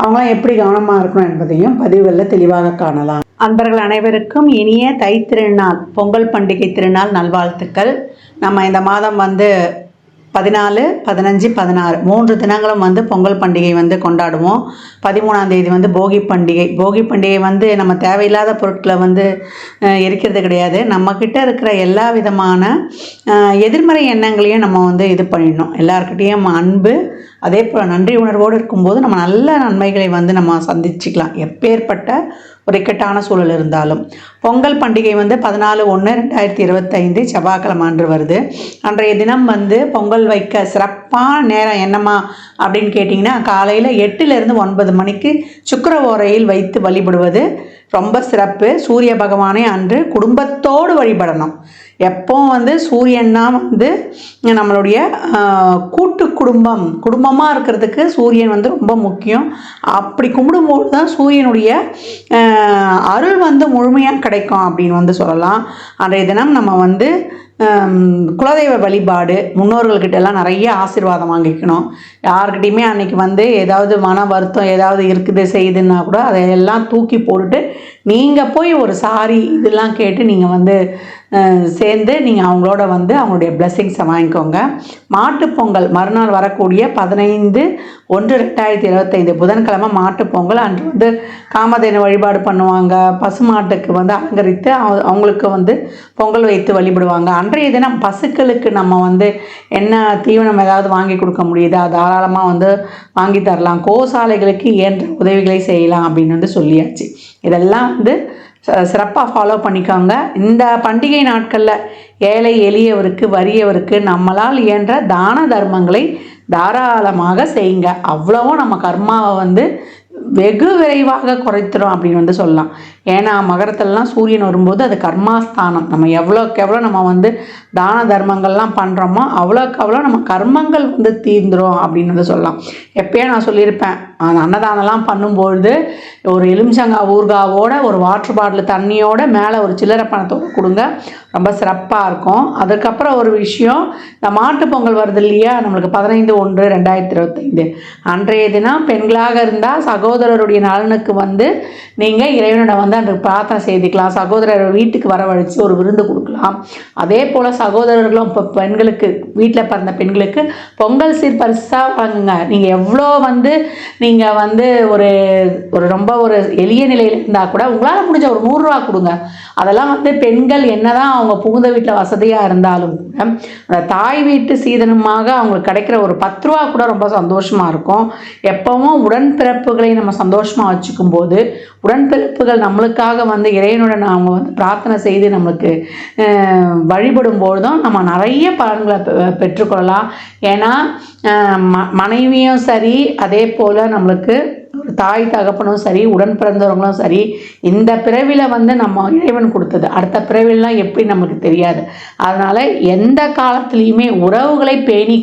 அவங்களாம் எப்படி கவனமாக இருக்கணும் என்பதையும் பதிவுகளில் தெளிவாக காணலாம். அன்பர்கள் அனைவருக்கும் இனிய தை திருநாள் பொங்கல் பண்டிகை திருநாள் நல்வாழ்த்துக்கள். நம்ம இந்த மாதம் வந்து பதினாலு பதினஞ்சு பதினாறு மூன்று தினங்களும் வந்து பொங்கல் பண்டிகை வந்து கொண்டாடுவோம். பதிமூணாம் தேதி வந்து போகி பண்டிகை. போகி பண்டிகை வந்து நம்ம தேவையில்லாத பொருட்களை வந்து எரிக்கிறது கிடையாது. நம்மக்கிட்ட இருக்கிற எல்லா விதமான எதிர்மறை எண்ணங்களையும் நம்ம வந்து இது பண்ணிடணும். எல்லாருக்கிட்டேயும் அன்பு அதே போல் நன்றி உணர்வோடு இருக்கும்போது நம்ம நல்ல நன்மைகளை வந்து நம்ம சந்திச்சுக்கலாம். எப்பேற்பட்ட ஒரு இக்கட்டான சூழல் இருந்தாலும். பொங்கல் பண்டிகை வந்து பதினாலு ஒன்று ரெண்டாயிரத்தி இருபத்தைந்து செவ்வாய்க்கிழமை அன்று வருது. அன்றைய தினம் வந்து பொங்கல் வைக்க சிறப்பான நேரம் என்னம்மா அப்படின்னு கேட்டிங்கன்னா காலையில் எட்டுலேருந்து ஒன்பது மணிக்கு சுக்கர ஓரையில் வைத்து வழிபடுவது ரொம்ப சிறப்பு. சூரிய பகவானை அன்று குடும்பத்தோடு வழிபடணும். எப்பவும் வந்து சூரியன்னா வந்து நம்மளுடைய கூட்டு குடும்பம் குடும்பமாக இருக்கிறதுக்கு சூரியன் வந்து ரொம்ப முக்கியம். அப்படி கும்பிடும்போது தான் சூரியனுடைய அருள் வந்து முழுமையாக கிடைக்கும் அப்படின்னு வந்து சொல்லலாம். அன்றைய தினம் நம்ம வந்து குலதெய்வ வழிபாடு முன்னோர்கள்கிட்ட எல்லாம் நிறைய ஆசீர்வாதம் வாங்கிக்கணும். யாருக்கிட்டையுமே அன்றைக்கி வந்து ஏதாவது மன வருத்தம் ஏதாவது இருக்குது செய்யுதுன்னா கூட அதையெல்லாம் தூக்கி போட்டுட்டு நீங்கள் போய் ஒரு சாரி இதெல்லாம் கேட்டு நீங்கள் வந்து சேர்ந்து நீங்கள் அவங்களோட வந்து அவங்களுடைய பிளெஸ்ஸிங்ஸை வாங்கிக்கோங்க. மாட்டுப் பொங்கல் மறுநாள் வரக்கூடிய பதினைந்து ஒன்று ரெண்டாயிரத்தி இருபத்தைந்து புதன்கிழமை மாட்டுப்பொங்கல் அன்று வந்து காமதேன வழிபாடு பண்ணுவாங்க. பசுமாட்டுக்கு வந்து அலங்கரித்து அவங்களுக்கு வந்து பொங்கல் வைத்து வழிபடுவாங்க. அன்றைய தினம் பசுக்களுக்கு நம்ம வந்து என்ன தீவனம் ஏதாவது வாங்கி கொடுக்க முடியுதா? தாராளமாக வந்து வாங்கி தரலாம். கோசாலைகளுக்கு இயன்ற உதவிகளை செய்யலாம் அப்படின்னு வந்து சொல்லியாச்சு. இதெல்லாம் வந்து சிறப்பாக ஃபாலோ பண்ணிக்கோங்க. இந்த பண்டிகை நாட்களில் ஏழை எளியவருக்கு வறியவருக்கு நம்மளால் இயன்ற தான தர்மங்களை தாராளமாக செய்யுங்க. அவ்வளவும் நம்ம கர்மாவை வந்து வெகு விரைவாக குறைத்துடும் அப்படின்னு வந்து சொல்லலாம். ஏன்னா மகரத்துலலாம் சூரியன் வரும்போது அது கர்மாஸ்தானம். நம்ம எவ்வளோக்கு எவ்வளோ நம்ம வந்து தான தர்மங்கள்லாம் பண்ணுறோமோ அவ்வளோக்கு அவ்வளோ நம்ம கர்மங்கள் வந்து தீர்ந்துடும் அப்படின்னு வந்து சொல்லலாம். எப்பயே நான் சொல்லியிருப்பேன் அந்த அன்னதானம்லாம் பண்ணும்பொழுது ஒரு எலுமிச்சங்காய் ஊர்காவோட ஒரு வாட்டர் பாட்டில் தண்ணியோட மேலே ஒரு சில்லறை பணத்தை கொடுங்க. ரொம்ப சிறப்பாக இருக்கும். அதுக்கப்புறம் ஒரு விஷயம் இந்த மாட்டுப் பொங்கல் வருது இல்லையா? நம்மளுக்கு பதினைந்து ஒன்று ரெண்டாயிரத்தி இருபத்தைந்து. அன்றைய தினம் பெண்களாக இருந்தால் சகோதரருடைய நலனுக்கு வந்து நீங்கள் இறைவனோட வந்து அன்றைக்கு பிரார்த்தனை செய்துக்கலாம். சகோதரர் வீட்டுக்கு வரவழைச்சு ஒரு விருந்து கொடுக்கலாம். அதே போல் சகோதரர்களும் இப்போ பெண்களுக்கு வீட்டில் பிறந்த பெண்களுக்கு பொங்கல் சீர் பரிசாக வாங்குங்க நீங்கள் எவ்வளோ வந்து நீங்கள் நீங்கள் வந்து ஒரு ஒரு ரொம்ப ஒரு எளிய நிலையில் இருந்தால் கூட உங்களால் முடிஞ்ச ஒரு நூறுரூவா கொடுங்க. அதெல்லாம் வந்து பெண்கள் என்னதான் அவங்க புகுந்த வீட்டில் வசதியாக இருந்தாலும் கூட அந்த தாய் வீட்டு சீதனமாக அவங்களுக்கு கிடைக்கிற ஒரு பத்து ரூபா கூட ரொம்ப சந்தோஷமாக இருக்கும். எப்பவும் உடன்பிறப்புகளை நம்ம சந்தோஷமாக வச்சுக்கும் போது உடன்பிறப்புகள் நம்மளுக்காக வந்து இறைவனுடன் அவங்க வந்து பிரார்த்தனை செய்து நம்மளுக்கு அஹ், வழிபடும் பொழுதும் நம்ம நிறைய பலன்களை பெ- பெற்றுக்கொள்ளலாம். ஏன்னா ம மனைவியும் சரி அதே போல் நம்ம நம்மளுக்கு ஒரு தாய் தகப்பனும் சரி உடன் பிறந்தவங்களும் சரி இந்த பிறவியில் வந்து நம்ம இறைவன் கொடுத்தது. அடுத்த பிறவிலாம் எப்படி நமக்கு தெரியாது. அதனால் எந்த காலத்துலேயுமே உறவுகளை பேணி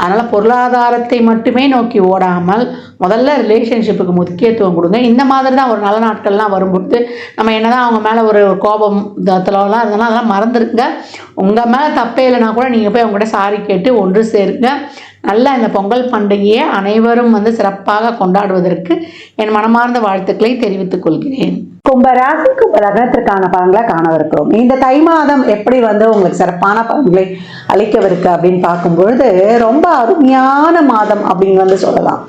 அதனால் பொருளாதாரத்தை மட்டுமே நோக்கி ஓடாமல் முதல்ல ரிலேஷன்ஷிப்புக்கு முக்கியத்துவம் கொடுங்க. இந்த மாதிரி தான் ஒரு நல்ல நாட்கள்லாம் வரும்பொழுது நம்ம என்ன தான் அவங்க மேலே ஒரு கோபம் தத்துலலாம் இருந்தாலும் அதெல்லாம் மறந்துருங்க. உங்கள் மேலே தப்பே இல்லைனா கூட நீங்கள் போய் அவங்ககிட்ட சாரி கேட்டு ஒன்று சேருங்க. நல்ல இந்த பொங்கல் பண்டிகையை அனைவரும் வந்து சிறப்பாக கொண்டாடுவதற்கு என் மனமார்ந்த வாழ்த்துக்களை தெரிவித்துக் கொள்கிறேன். கும்பராசி கும்பலகனத்திற்கான பலன்களை காணவிருக்கிறோம். இந்த தை மாதம் எப்படி வந்து உங்களுக்கு சிறப்பான பலன்களை அளிக்கவிருக்கு அப்படின்னு பார்க்கும்பொழுது ரொம்ப அருமையான மாதம் அப்படின்னு வந்து சொல்லலாம்.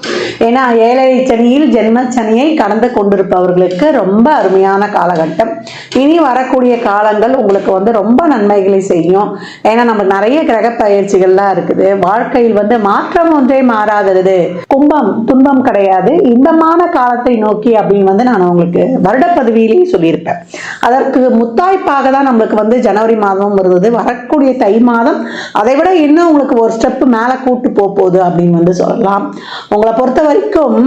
ஏன்னா ஏழை சனியில் ஜென்ம சனியை கடந்து கொண்டிருப்பவர்களுக்கு ரொம்ப அருமையான காலகட்டம். இனி வரக்கூடிய காலங்கள் உங்களுக்கு வந்து ரொம்ப நன்மைகளை செய்யும். ஏன்னா நம்ம நிறைய கிரக பயிற்சிகள்லாம் இருக்குது. வாழ்க்கையில் வந்து மாற்றம் ஒன்றே மாறாதது. கும்பம் துன்பம் கிடையாது. இன்பமான காலத்தை நோக்கி அப்படின்னு வந்து நான் உங்களுக்கு வருடப்பதவியிலேயே சொல்லியிருப்பேன். அதற்கு முத்தாய்ப்பாக தான் நம்மளுக்கு வந்து ஜனவரி மாதமும் வருது. வரக்கூடிய தை மாதம் அதை விட இன்னும் உங்களுக்கு ஒரு ஸ்டெப்பு மேலே கூட்டு போகுது அப்படின்னு வந்து சொல்லலாம். உங்களை பொறுத்த வரைக்கும்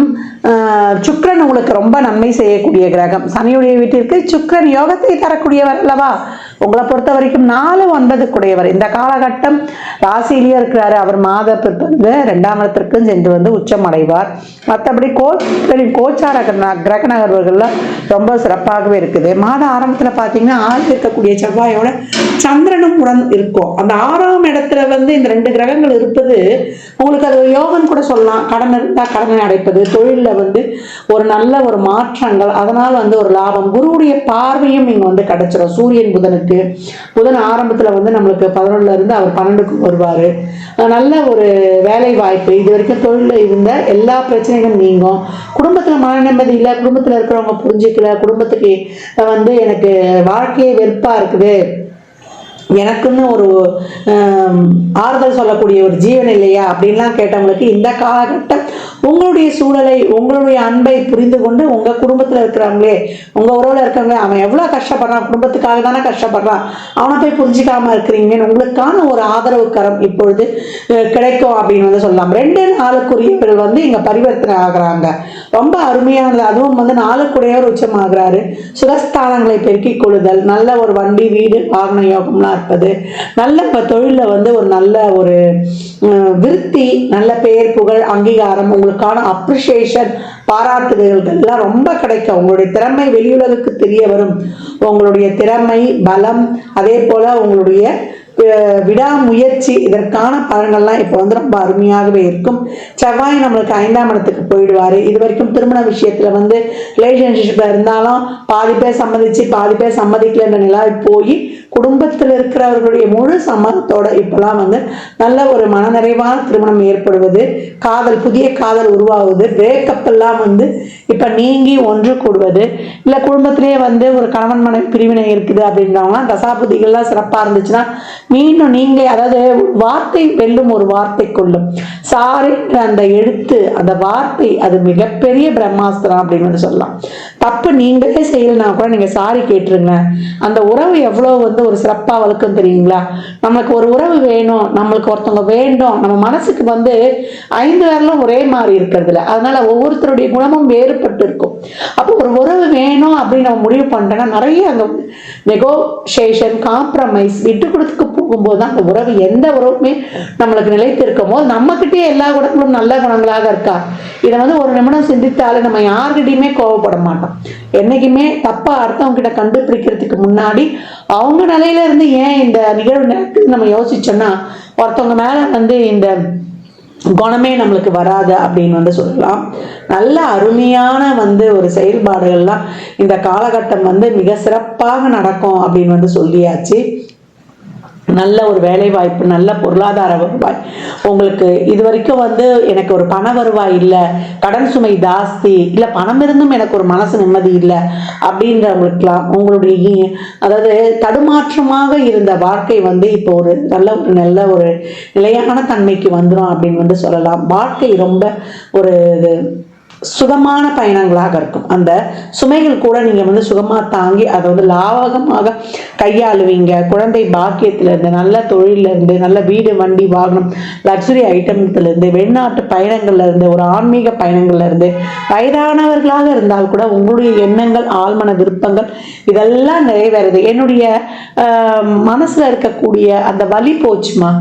ஆஹ், சுக்கிரன் உங்களுக்கு ரொம்ப நன்மை செய்யக்கூடிய கிரகம். சனியுடைய வீட்டிற்கு சுக்கிரன் யோகத்தை தரக்கூடியவர் அல்லவா? உங்களை பொறுத்த வரைக்கும் நாலு ஒன்பது இந்த காலகட்டம் ராசியிலேயே இருக்கிறாரு. அவர் மாத பிற்பந்து ரெண்டாம் இடத்திற்கும் சென்று வந்து உச்சம் அடைவார். மற்றபடி கோச்களின் கோச்சார கிரக- கிரக நகர்வுகள்ல ரொம்ப சிறப்பாகவே இருக்குது. மாத ஆரம்பத்தில் பார்த்தீங்கன்னா ஆறு இருக்கக்கூடிய செவ்வாயோட சந்திரனும் உடன் இருக்கும். அந்த ஆறாம் இடத்துல வந்து இந்த ரெண்டு கிரகங்கள் இருப்பது உங்களுக்கு அது ஒரு யோகம் கூட சொல்லலாம். கடன் இருந்தால் கடனை அடைப்பது தொழிலில் வந்து ஒரு நல்ல ஒரு மாற்றங்கள் அதனால் வந்து ஒரு லாபம். குருவுடைய பார்வையும் இங்கே வந்து கிடைச்சிடும் சூரியன் புதனுக்கு புதன் ஆரம்பத்தில் வந்து நம்மளுக்கு பதினொன்றுல இருந்து அவர் பன்னெண்டுக்கு வருவார். நல்ல ஒரு வேலை வாய்ப்பு இது வரைக்கும் தொழிலில் இருந்த எல்லா பிரச்சனைகளும் நீங்கும். குடும்பத்தில் மன நிம்மதி இல்லை குடும்பத்தில் இருக்கிறவங்க புரிஞ்சுக்கல குடும்பத்துக்கு வந்து எனக்கு வாழ்க்கையே வெறுப்பாக இருக்குது. எனக்குன்னு ஒரு ஆறுதல் சொல்லக்கூடிய ஒரு ஜீவன் இல்லையா? அப்படின்லாம் கேட்டவங்களுக்கு இந்த காலகட்டம் உங்களுடைய சூழலை உங்களுடைய அன்பை புரிந்து கொண்டு உங்கள் குடும்பத்தில் இருக்கிறவங்களே உங்கள் உறவில் இருக்கிறவங்களே அவன் எவ்வளோ கஷ்டப்படுறான் குடும்பத்துக்காக தானே கஷ்டப்படுறான் அவனை போய் புரிஞ்சிக்காம இருக்கிறீங்கன்னு உங்களுக்கான ஒரு ஆதரவு கரம் இப்பொழுது கிடைக்கும் அப்படின்னு வந்து சொல்லலாம். ரெண்டு நாளுக்குரியவர்கள் வந்து இங்கே பரிவர்த்தனை ஆகிறாங்க. ரொம்ப அருமையானது. அதுவும் வந்து நாளுக்குடையவர் உச்சமாகிறாரு. சுகஸ்தானங்களை பெருக்கிக் கொள்ளுதல் நல்ல ஒரு வண்டி வீடு வாகன யோகம்லாம் இருப்பது நல்ல இப்போ தொழிலில் வந்து ஒரு நல்ல ஒரு விருத்தி நல்ல பெயர் புகழ் அங்கீகாரம் உங்களுக்கான அப்ரிசியேஷன் பாராட்டுதல்கள் எல்லாம் ரொம்ப கிடைக்கும். உங்களுடைய திறமை வெளியுலகுக்கு தெரிய வரும். உங்களுடைய திறமை பலம் அதே போல உங்களுடைய விடாமுயற்சி இதற்கான பலன்கள்லாம் இப்போ வந்து ரொம்ப அருமையாகவே இருக்கும். செவ்வாய் நம்மளுக்கு ஐந்தாம் இடத்துக்கு போயிடுவார். இது வரைக்கும் திருமண விஷயத்துல வந்து ரிலேஷன்ஷிப்பில் இருந்தாலும் பாதி பேர் சம்மதிச்சு பாதி பேர் சம்மதிக்கலன்ற நிலா போய் குடும்பத்தில் இருக்கிறவர்களுடைய முழு சம்மதத்தோட இப்போலாம் வந்து நல்ல ஒரு மனநிறைவான திருமணம் ஏற்படுவது காதல் புதிய காதல் உருவாகுது பிரேக்கப் எல்லாம் வந்து இப்போ நீங்கி ஒன்று கூடுவது இல்லை குடும்பத்திலேயே வந்து ஒரு கணவன் மனைவி பிரிவினை இருக்குது அப்படின்றவங்களாம் தசாபுதிகள்லாம் சிறப்பாக இருந்துச்சுன்னா மீண்டும் நீங்கள் அதாவது வார்த்தை வெல்லும் ஒரு வார்த்தை கொள்ளும். சாரின்ற அந்த எழுத்து அந்த வார்த்தை அது மிகப்பெரிய பிரம்மாஸ்திரம் அப்படின்னு சொல்லலாம். தப்பு நீங்களே செய்யலைனா கூட நீங்கள் சாரி கேட்டுருங்க. அந்த உறவு எவ்வளோ வந்து ஒரு சிறப்பாக வளர்க்கும் தெரியுங்களா? நம்மளுக்கு ஒரு உறவு வேணும் நம்மளுக்கு ஒருத்தவங்க வேண்டும். நம்ம மனசுக்கு வந்து ஐந்து விரலும் ஒரே மாதிரி இருக்கிறது இல்ல அதனால ஒவ்வொருத்தருடைய குணமும் வேறுபட்டு இருக்கும் அப்போ ஒரு உறவு வேணும் அப்படின்னு நம்ம முடிவு பண்ணிட்டோன்னா நிறைய அங்கே நெகோஷியேஷன் காம்ப்ரமைஸ் விட்டு கொடுத்துக்கு போகும்போது தான் அந்த உறவு எந்த உறவுமே நம்மளுக்கு நிலைத்து இருக்கும் போது நம்மக்கிட்டே எல்லா குணங்களும் நல்ல குணங்களாக இருக்கா? இதை வந்து ஒரு நிமிடம் சிந்தித்தாலே நம்ம யார்கிட்டையுமே கோவப்பட மாட்டோம். என்னைக்குமே தப்பா அடுத்தவங்க கிட்ட கண்டுபிடிக்கிறதுக்கு முன்னாடி அவங்க நிலையில இருந்து ஏன் இந்த நிகழ்வு நடக்குதுன்னு நம்ம யோசிச்சோம்னா ஒருத்தவங்க மேல வந்து இந்த குணமே நம்மளுக்கு வராது அப்படின்னு வந்து சொல்லலாம். நல்ல அருமையான வந்து ஒரு செயல்பாடுகள்லாம் இந்த காலகட்டம் வந்து மிக சிறப்பாக நடக்கும் அப்படின்னு வந்து சொல்லியாச்சு. நல்ல ஒரு வேலை வாய்ப்பு நல்ல பொருளாதார வருவாய். உங்களுக்கு இது வரைக்கும் வந்து எனக்கு ஒரு பண வருவாய் இல்லை கடன் சுமை ஜாஸ்தி இல்லை பணம் இருந்தும் எனக்கு ஒரு மனசு நிம்மதி இல்லை அப்படின்றவங்களுக்குலாம் உங்களுடைய அதாவது தடுமாற்றமாக இருந்த வாழ்க்கை வந்து இப்போ ஒரு நல்ல ஒரு நல்ல ஒரு நிலையான தன்மைக்கு வந்துடும் அப்படின்னு வந்து சொல்லலாம். வாழ்க்கை ரொம்ப ஒரு இது சுகமான பயணங்களாக இருக்கும். அந்த சுமைகள் கூட நீங்கள் வந்து சுகமாக தாங்கி அதை வந்து லாவகமாக கையாளுவீங்க. குழந்தை பாக்கியத்திலேருந்து நல்ல தொழிலிருந்து நல்ல வீடு வண்டி வாகனம் லக்ஸுரி ஐட்டம்ஸ்லேருந்து வெளிநாட்டு பயணங்கள்ல இருந்து ஒரு ஆன்மீக பயணங்கள்ல இருந்து வயதானவர்களாக இருந்தால் கூட உங்களுடைய எண்ணங்கள் ஆழ்மன விருப்பங்கள் இதெல்லாம் நிறைவேறுது. என்னுடைய ஆஹ், மனசுல இருக்கக்கூடிய அந்த வழி போச்சுமா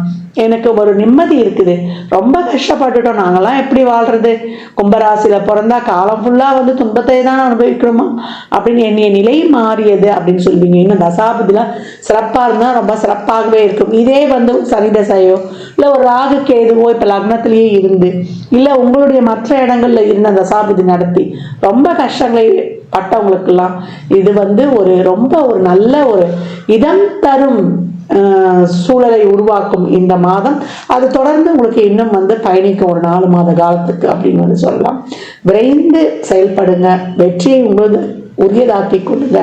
எனக்கு ஒரு நிம்மதி இருக்குது. ரொம்ப கஷ்டப்பட்டுட்டோம். நாங்களாம் எப்படி வாழ்றது? கும்பராசியில் பிறந்தா காலம் ஃபுல்லாக வந்து துன்பத்தை தான் அனுபவிக்கணுமா? அப்படின்னு என்னைய நிலை மாறியது அப்படின்னு சொல்லுவீங்க. இன்னும் தசாபதிலாம் சிறப்பாக இருந்தால் ரொம்ப சிறப்பாகவே இருக்கும். இதே வந்து சனி தசையோ இல்லை ஒரு ராகு கேதுவோ இப்போ லக்னத்திலேயே இருந்து இல்லை உங்களுடைய மற்ற இடங்களில் இருந்த தசாபதி நடத்தி ரொம்ப கஷ்டங்களை பட்டவங்களுக்கெல்லாம் இது வந்து ஒரு ரொம்ப ஒரு நல்ல ஒரு இதம் தரும் சூழலை உருவாக்கும் இந்த மாதம். அது தொடர்ந்து உங்களுக்கு இன்னும் வந்து பயணிக்கும் ஒரு நாலு மாத காலத்துக்கு அப்படின்னு வந்து சொல்லலாம். விரைந்து செயல்படுங்க. வெற்றியை உங்களுக்கு உரியதாக்கி கொள்ளுங்க.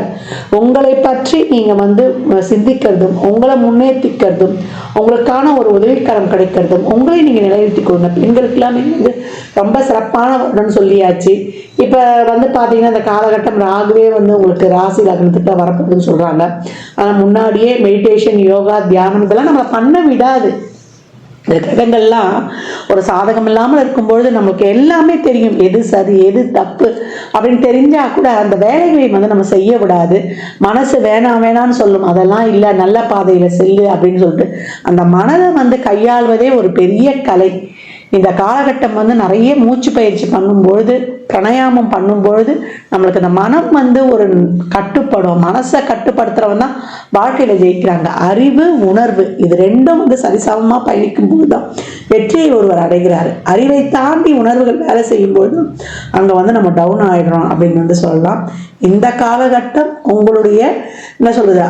உங்களை பற்றி நீங்க வந்து சிந்திக்கிறதும் உங்களை முன்னேற்றிக்கிறதும் உங்களுக்கான ஒரு உதவிக்கரம் கிடைக்கிறதும் உங்களை நீங்க நிலைநிறுத்திக் கொள்ளுங்க. பெண்களுக்கெல்லாம் வந்து ரொம்ப சிறப்பான வருடம்னு சொல்லியாச்சு. இப்போ வந்து பார்த்தீங்கன்னா இந்த காலகட்டம் ராகுவே வந்து உங்களுக்கு ராசி லக்னத்துக்கு வரப்போகுதுன்னு சொல்றாங்க. ஆனால் முன்னாடியே மெடிடேஷன் யோகா தியானம் இதெல்லாம் நம்ம பண்ண விடாது. இந்த கிரகங்கள்லாம் ஒரு சாதகம் இல்லாமல் இருக்கும்பொழுது நமக்கு எல்லாமே தெரியும். எது சரி எது தப்பு அப்படின்னு தெரிஞ்சா கூட அந்த வேலைகளை வந்து நம்ம செய்ய விடாது மனசு வேணாம் வேணாம்னு சொல்லும். அதெல்லாம் இல்லை நல்ல பாதையில் செல்லு அப்படின்னு சொல்லிட்டு அந்த மனதை வந்து கையாள்வதே ஒரு பெரிய கலை. இந்த காலகட்டம் வந்து நிறைய மூச்சு பயிற்சி பண்ணும்பொழுது பிரணயாமம் பண்ணும்பொழுது நம்மளுக்கு இந்த மனம் வந்து ஒரு கட்டுப்படும் மனசை கட்டுப்படுத்துறவன் தான் வாழ்க்கையில் ஜெயிக்கிறாங்க. அறிவு உணர்வு இது ரெண்டும் வந்து சரிசமமாக பயணிக்கும் போது தான் வெற்றியை ஒருவர் அடைகிறார். அறிவை தாண்டி உணர்வுகள் வேலை செய்யும்போது அங்கே வந்து நம்ம டவுன் ஆகிடுறோம் அப்படின்னு வந்து சொல்லலாம். இந்த காலகட்டம் உங்களுடைய என்ன சொல்றது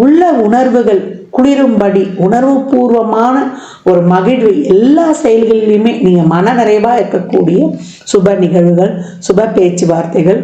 உள்ள உணர்வுகள் குளிரும்படி உணர்வுபூர்வமான ஒரு மகிழ்வு எல்லா செயல்களிலையுமே நீங்கள் மன நிறைவாக இருக்கக்கூடிய சுப நிகழ்வுகள் சுப பேச்சுவார்த்தைகள்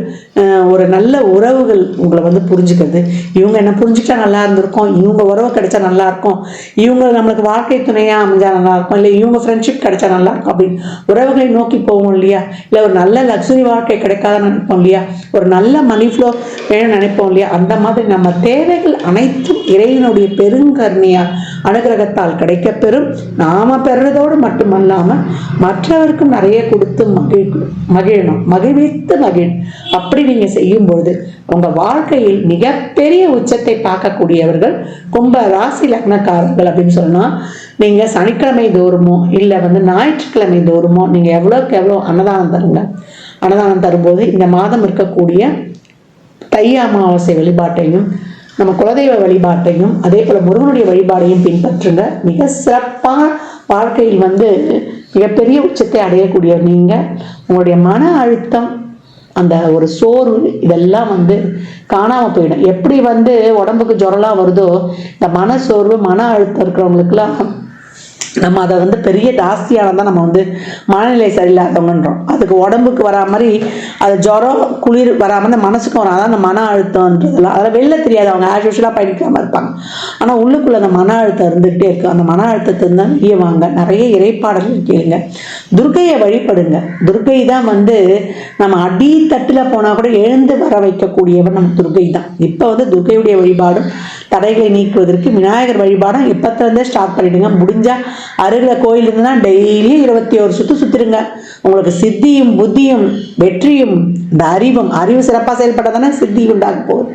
ஒரு நல்ல உறவுகள் உங்களை வந்து புரிஞ்சுக்கிறது. இவங்க என்ன புரிஞ்சுக்கிட்டா நல்லா இருந்திருக்கும் இவங்க உறவு கிடைச்சா நல்லா இருக்கும் இவங்க நம்மளுக்கு வாழ்க்கை துணையாக அமைஞ்சா நல்லா இருக்கும் இல்லை இவங்க ஃப்ரெண்ட்ஷிப் கிடைச்சா நல்லா இருக்கும் அப்படின்னு உறவுகளை நோக்கி போவோம் இல்லையா? இல்லை ஒரு நல்ல லக்ஸுரி வாழ்க்கை கிடைக்காதுன்னு நினைப்போம் இல்லையா? ஒரு நல்ல மணி ஃப்ளோ வேணும்னு நினைப்போம் இல்லையா? அந்த மாதிரி நம்ம தேவைகள் அனைத்தும் இறைவனுடைய பெருங்கருணையால் அனுகிரகத்தால் கிடைக்கப்பெறும். நாம பெறுறதோடு மட்டுமல்லாமல் மற்றவருக்கும் நிறைய கொடுத்து மகிழ் மகிழணும். மகிழ்வித்து மகிழ். அப்படி நீங்க செய்யும் பொழுது உங்க வாழ்க்கையில் மிகப்பெரிய உச்சத்தை பார்க்கக்கூடியவர்கள் கும்ப ராசி லக்னக்காரர்கள் அப்படின்னு சொன்னா நீங்க சனிக்கிழமை தோறுமோ இல்லை வந்து ஞாயிற்றுக்கிழமை தோறுமோ நீங்க எவ்வளோக்கு எவ்வளோ அன்னதானம் தருங்க. அன்னதானம் தரும்போது இந்த மாதம் இருக்கக்கூடிய தை அமாவாசை வழிபாட்டையும் நம்ம குலதெய்வ வழிபாட்டையும் அதே போல் முருகனுடைய வழிபாடையும் பின்பற்றுங்க. மிக சிறப்பான வாழ்க்கையில் வந்து மிகப்பெரிய உச்சத்தை அடையக்கூடிய நீங்கள் உங்களுடைய மன அழுத்தம் அந்த ஒரு சோர்வு இதெல்லாம் வந்து காணாமல் போயிடும். எப்படி வந்து உடம்புக்கு ஜுரலாம் வருதோ இந்த மன சோர்வு மன அழுத்தம் இருக்கிறவங்களுக்குலாம் நம்ம அதை வந்து பெரிய ஜாஸ்தியானதான் நம்ம வந்து மனநிலை சரியில்லாதவங்கன்றோம். அதுக்கு உடம்புக்கு வரா மாதிரி அது ஜுரம் குளிர் வராமல் அந்த மனசுக்கும் வராதான் அந்த மன அழுத்தம்ன்றதுலாம் அதில் வெளில தெரியாது அவங்க ஆஸ் யூஷுவலாக பயணிக்காமல் இருப்பாங்க. ஆனால் உள்ளுக்குள்ளே அந்த மன அழுத்தம் இருந்துகிட்டே இருக்கு. அந்த மன அழுத்தத்தை தான் வெளியே வாங்க. நிறைய இறைப்பாடல்கள் கேளுங்க. துர்கையை வழிபடுங்க. துர்கை தான் வந்து நம்ம அடித்தட்டில் போனால் கூட எழுந்து வர வைக்கக்கூடியவன் நம்ம துர்க்கை தான். இப்போ வந்து துர்கையுடைய வழிபாடும் தடைகளை நீக்குவதற்கு விநாயகர் வழிபாடம் இப்போத்திலேருந்தே ஸ்டார்ட் பண்ணிடுங்க. முடிஞ்சால் அருகில் கோயில் இருந்ததுன்னா டெய்லி இருபத்தி ஒரு சுற்று சுற்றிருங்க உங்களுக்கு சித்தியும் புத்தியும் வெற்றியும் இந்த அறிவும் அறிவு சிறப்பாக செயல்பட்டால் தானே சித்தி உண்டாக போகுது.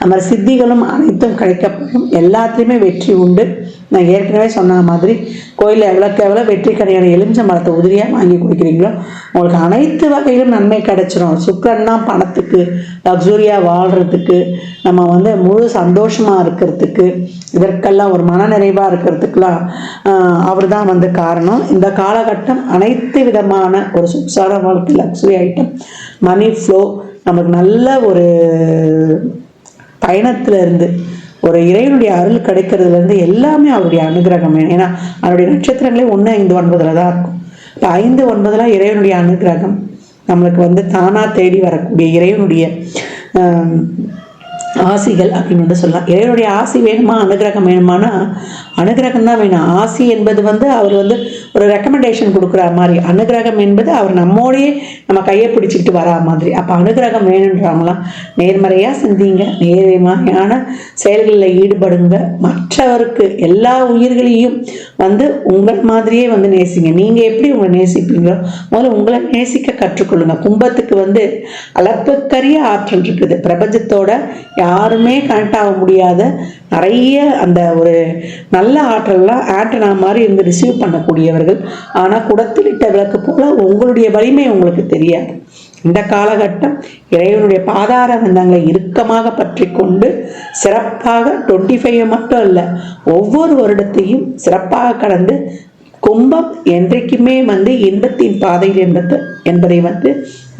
அந்த மாதிரி சித்திகளும் அனைத்தும் கிடைக்கப்படும் எல்லாத்துலேயுமே வெற்றி உண்டு. நான் ஏற்கனவே சொன்ன மாதிரி கோயிலில் எவ்வளோக்கு எவ்வளோ வெற்றி கடையான எலுமிச்ச மரத்தை உதிரியாக வாங்கி குடிக்கிறீங்களோ உங்களுக்கு அனைத்து வகையிலும் நன்மை கிடைச்சிரும். சுக்கரன்னா பணத்துக்கு லக்ஸூரியாக வாழ்கிறதுக்கு நம்ம வந்து முழு சந்தோஷமாக இருக்கிறதுக்கு இதற்கெல்லாம் ஒரு மனநிறைவாக இருக்கிறதுக்கெல்லாம் அவர் தான் வந்து காரணம். இந்த காலகட்டம் அனைத்து விதமான ஒரு சுசார வாழ்க்கை லக்ஸுரி ஐட்டம் மணி ஃப்ளோ நமக்கு நல்ல ஒரு பயணத்துல இருந்து ஒரு இறைவனுடைய அருள் கிடைக்கிறதுலேருந்து எல்லாமே அவருடைய அனுகிரகம். வேணும் ஏன்னா அவருடைய நட்சத்திரங்களே ஒன்று ஐந்து ஒன்பதில் தான் இருக்கும். இப்போ ஐந்து ஒன்பதில் இறைவனுடைய அனுகிரகம். நம்மளுக்கு வந்து தானாக தேடி வரக்கூடிய இறைவனுடைய ஆசிகள் அப்படின்னு வந்து சொல்லலாம். இறைவனுடைய ஆசி வேணுமா? அனுகிரகம் வேணுமானா? அனுகிரகம் தான் வேணும். ஆசி என்பது வந்து அவர் வந்து ஒரு ரெக்கமெண்டேஷன் கொடுக்குற மாதிரி. அனுகிரகம் என்பது அவர் நம்மோடையே நம்ம கையை பிடிச்சிக்கிட்டு வரா மாதிரி. அப்போ அனுகிரகம் வேணுன்றாங்களாம் நேர்மறையாக சிந்திங்க. நேர்மையான செயல்களில் ஈடுபடுங்க. மற்றவருக்கு எல்லா உயிர்களையும் வந்து உங்கள் மாதிரியே வந்து நேசிங்க. நீங்கள் எப்படி உங்களை நேசிப்பீங்களோ? முதல்ல உங்களை நேசிக்க கற்றுக்கொள்ளுங்க. கும்பத்துக்கு வந்து அளப்புக்கரிய ஆற்றல் இருக்குது. பிரபஞ்சத்தோட யாருமே கனெக்ட் ஆக முடியாத நிறைய அந்த ஒரு நல்ல ஆற்றல்லாம் ஆண்டனா மாதிரி இருந்து ரிசீவ் பண்ணக்கூடியவர்கள். ஆனால் குடத்திலிட்ட விளக்கு போல உங்களுடைய வலிமை உங்களுக்கு தெரியாது. இந்த காலகட்டம் இறைவனுடைய பாதார வந்தங்களை இறுக்கமாக பற்றி கொண்டு சிறப்பாக டுவெண்ட்டி ஃபைவ் மட்டும் இல்லை ஒவ்வொரு வருடத்தையும் சிறப்பாக கடந்து கும்பம் என்றைக்குமே வந்து இன்பத்தின் பாதையில் என்பது என்பதை வந்து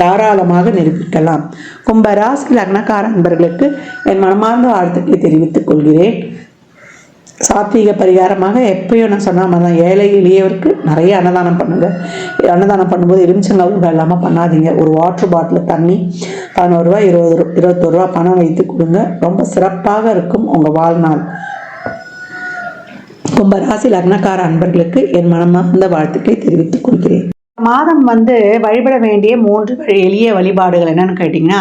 தாராளமாக நிரூபிக்கலாம். கும்பராசி லக்னக்கார அன்பர்களுக்கு என் மனமார்ந்த வாழ்த்துக்களை தெரிவித்துக் கொள்கிறேன். சாத்வீக பரிகாரமாக எப்பயும் நான் சொன்ன மாதிரி தான் ஏழை எளியவருக்கு நிறைய அன்னதானம் பண்ணுங்கள் அன்னதானம் பண்ணும்போது எலுமிச்சங்காய் ஊறுகாய் இல்லாமல் பண்ணாதீங்க. ஒரு வாட்டர் பாட்டில் தண்ணி பதினோரு ரூபா இருபது ரூ- இருபத்தோரு ரூபா பணம் வைத்து கொடுங்க. ரொம்ப சிறப்பாக இருக்கும் உங்கள் வாழ்நாள். கும்பராசி லக்னக்கார அன்பர்களுக்கு என் மனமார்ந்த வாழ்த்துக்களை தெரிவித்துக் கொள்கிறேன். மாதம் வந்து வழிபட வேண்டிய மூன்று வழி- எளிய வழிபாடுகள் என்னன்னு கேட்டிங்கன்னா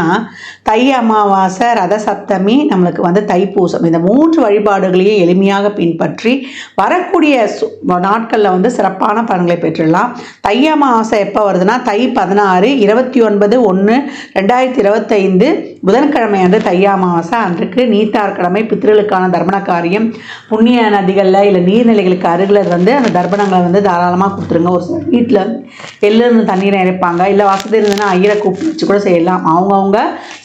தை அமாவாசை ரத சப்தமி நம்மளுக்கு வந்து தைப்பூசம். இந்த மூன்று வழிபாடுகளையும் எளிமையாக பின்பற்றி வரக்கூடிய சு- நாட்களில் வந்து சிறப்பான பலன்களை பெற்றுடலாம். தை அமாவாசை எப்போ வருதுன்னா தை பதினாறு இருபத்தி ஒன்பது ஒன்று ரெண்டாயிரத்தி இருபத்தைந்து புதன்கிழமை அன்று தை அமாவாசை. அன்றைக்கு நீத்தார் கிழமை பித்திருளுக்கான தர்ப்பண காரியம். புண்ணிய நதிகளில் இல்லை நீர்நிலைகளுக்கு அருகில் வந்து அந்த தர்ப்பணங்களை வந்து தாராளமாக கொடுத்துருங்க. ஒரு சில வீட்டில் எள்ளிருந்து தண்ணீரை இறைப்பாங்க. இல்லை வசதி இருந்ததுன்னா ஐயரை கூப்பிட்டு வச்சு கூட செய்யலாம். அவங்கவுங்க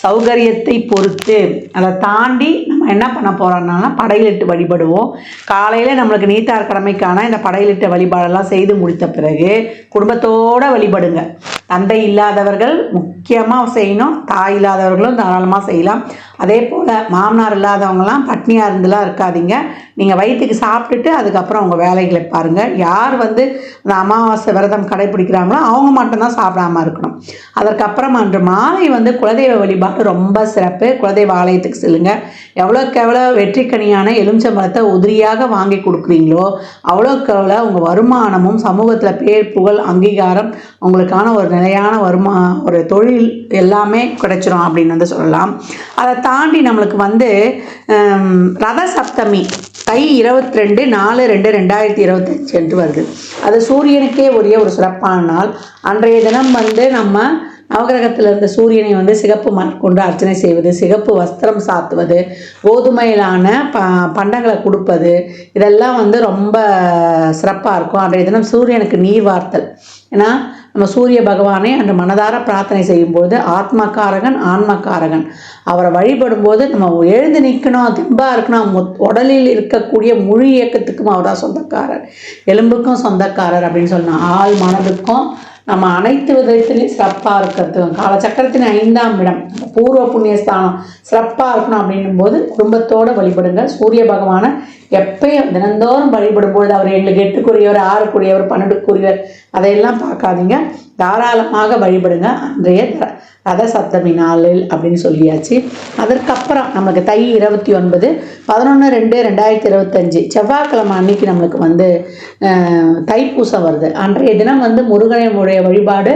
சௌகரியத்தை பொறுத்து. அதை தாண்டி நம்ம என்ன பண்ண போகிறோம்னா படையலிட்டு வழிபடுவோம். காலையில் நம்மளுக்கு நீத்தார் கடமைக்கான இந்த படையலிட்ட வழிபாடெல்லாம் செய்து முடித்த பிறகு குடும்பத்தோட வழிபடுங்க. தந்தை இல்லாதவர்கள் முக்கியமாக செய்யணும். தாய் இல்லாதவர்களும் தாராளமாக செய்யலாம். அதே போல் மாமனார் இல்லாதவங்கலாம் பட்னியாக இருந்துலாம் இருக்காதீங்க. நீங்கள் வயிற்றுக்கு சாப்பிட்டுட்டு அதுக்கப்புறம் உங்கள் வேலைகளை பாருங்கள் யார் வந்து அந்த அமாவாசை விரதம் கடைபிடிக்கிறாங்களோ அவங்க மட்டும்தான் சாப்பிடாம இருக்கணும். அதற்கப்புறம் அன்று மாலை வந்து குலதெய்வ வழிபாடு ரொம்ப சிறப்பு. குலதெய்வ ஆலயத்துக்கு செல்லுங்க. எவ்வளோக்கு எவ்வளோ வெற்றிக்கனியான எலுமிச்சம்பழத்தை உதிரியாக வாங்கி கொடுக்குறீங்களோ அவ்வளோக்கு எவ்வளோ உங்கள் வருமானமும் சமூகத்தில் பேர் புகழ் அங்கீகாரம் உங்களுக்கான ஒரு நிலையான வருமா ஒரு தொழில் எல்லாமே கிடைச்சிரும் அப்படின்னு வந்து சொல்லலாம். அதை தாண்டி நம்மளுக்கு வந்து ரத சப்தமி தை இருபத்தி ரெண்டு நாலு ரெண்டு ரெண்டாயிரத்தி இருபத்தஞ்சு என்று வருது. அது சூரியனுக்கே உரிய ஒரு சிறப்பான நாள். அன்றைய தினம் வந்து நம்ம நவகிரகத்தில் இருந்த சூரியனை வந்து சிகப்பு மலர் கொண்டு அர்ச்சனை செய்வது சிகப்பு வஸ்திரம் சாத்துவது கோதுமையிலான ப பண்டங்களை கொடுப்பது இதெல்லாம் வந்து ரொம்ப சிறப்பாக இருக்கும். அன்றைய தினம் சூரியனுக்கு நீர் வார்த்தல். ஏன்னா நம்ம சூரிய பகவானை அன்று மனதார பிரார்த்தனை செய்யும்போது ஆத்மக்காரகன் ஆன்மகாரகன் அவரை வழிபடும்போது நம்ம எழுந்து நிற்கணும் தெம்பாக இருக்கணும் உடலில் இருக்கக்கூடிய முழு இயக்கத்துக்கும் அவர் தான் சொந்தக்காரர். எலும்புக்கும் சொந்தக்காரர் அப்படின்னு சொல்லணும் ஆள் மனதுக்கும் நம்ம அனைத்து விதத்திலையும் சிறப்பாக இருக்கிறது. காலச்சக்கரத்தின் ஐந்தாம் இடம் பூர்வ புண்ணியஸ்தானம். சிறப்பாக இருக்கணும் அப்படின்னும் போது குடும்பத்தோடு வழிபடுங்க சூரிய பகவானை எப்பயும் தினந்தோறும் வழிபடும்பொழுது அவர் எங்களுக்கு எட்டுக்குரியவர் ஆறுக்குரியவர் பன்னெண்டுக்குரியவர் அதையெல்லாம் பார்க்காதீங்க. தாராளமாக வழிபடுங்க. அன்றைய ரத சப்தமி நாளில் அப்படின்னு சொல்லியாச்சு. அதற்கப்புறம் நம்மளுக்கு தை இருபத்தி ஒன்பது பதினொன்று ரெண்டு ரெண்டாயிரத்தி இருபத்தஞ்சு செவ்வாய்க்கிழமை அன்னைக்கு நம்மளுக்கு வந்து தைப்பூசம் வருது. அன்றைய தினம் வந்து முருகனுடைய வழிபாடு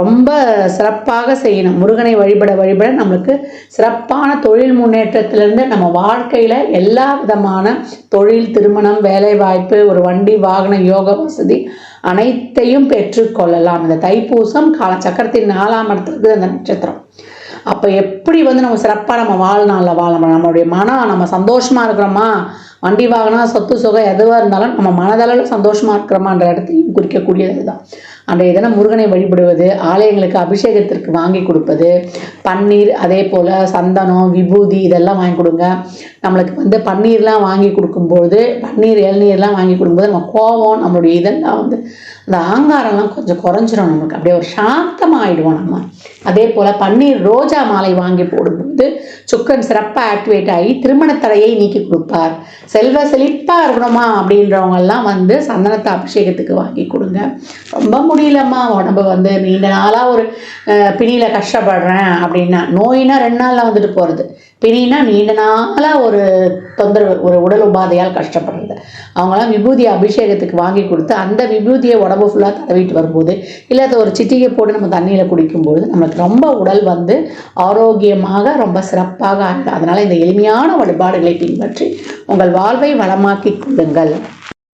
ரொம்ப சிறப்பாக செய்யணும். முருகனை வழிபட வழிபட நம்மளுக்கு சிறப்பான தொழில் முன்னேற்றத்திலிருந்து நம்ம வாழ்க்கையில் எல்லா விதமான தொழில் திருமணம் வேலைவாய்ப்பு ஒரு வண்டி வாகன யோக வசதி அனைத்தையும் பெற்றுக்கொள்ளலாம் இந்த தைப்பூசம் கால சக்கரத்தின் நாலாம் இடத்துக்கு அந்த நட்சத்திரம். அப்போ எப்படி வந்து நம்ம சிறப்பாக நம்ம வாழ்நாளில் வாழணும் நம்மளுடைய மனம் நம்ம சந்தோஷமாக இருக்கிறோமா? வண்டி வாகனம் சொத்து சுகம் எதுவாக இருந்தாலும் நம்ம மனதளவில் சந்தோஷமாக இருக்கிறோமான்ற இடத்தையும் குறிக்கக்கூடியது தான் அன்றைய தினம் முருகனை வழிபடுவது ஆலயங்களுக்கு அபிஷேகத்திற்கு வாங்கி கொடுப்பது பன்னீர் அதே போல் சந்தனம் விபூதி இதெல்லாம் வாங்கி கொடுங்க. நம்மளுக்கு வந்து பன்னீர்லாம் வாங்கி கொடுக்கும்போது பன்னீர் இளநீர்லாம் வாங்கி கொடுக்கும்போது நம்ம கோபம் நம்மளுடைய இதெல்லாம் வந்து அந்த ஆங்காரம்லாம் கொஞ்சம் குறைஞ்சிரும் நமக்கு. அப்படியே ஒரு சாந்தமாகிடுவோம் நம்ம. அதே போல் பன்னீர் ரோஜா மாலை வாங்கி போடும்போது சுக்கன் சிறப்பாக ஆக்டிவேட் ஆகி திருமண தடையை நீக்கி கொடுப்பார். செல்வ செழிப்பாக இருக்கணுமா அப்படின்றவங்கெல்லாம் வந்து சந்தனத்தை அபிஷேகத்துக்கு வாங்கி கொடுங்க. ரொம்ப முடியலம்மா. உடம்பு வந்து நீண்ட நாளாக ஒரு பிணியில் கஷ்டப்படுறேன் அப்படின்னா நோயினா ரெண்டு நாளில் வந்துட்டு போகிறது பிணினா நீண்ட நாளாக ஒரு தொந்தரவு ஒரு உடல் உபாதையால் கஷ்டப்படுறது. அவங்களாம் விபூதி அபிஷேகத்துக்கு வாங்கி கொடுத்து அந்த விபூதியை உடம்பு ஃபுல்லாக தடவிட்டு வரும்போது இல்லை அதை ஒரு சிட்டிகை போட்டு நம்ம தண்ணியில் குடிக்கும்போது நமக்கு ரொம்ப உடல் வந்து ஆரோக்கியமாக ரொம்ப சிறப்பாக ஆகுது அதனால் இந்த எளிமையான வழிபாடுகளை பின்பற்றி உங்கள் வாழ்வை வளமாக்கி கொள்ளுங்கள்.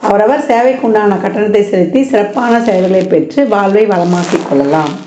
அவரவர் சேவைக்குண்டான கட்டணத்தை செலுத்தி சிறப்பான சேவைகளை பெற்று வாழ்வை வளமாக்கிக் கொள்ளலாம்.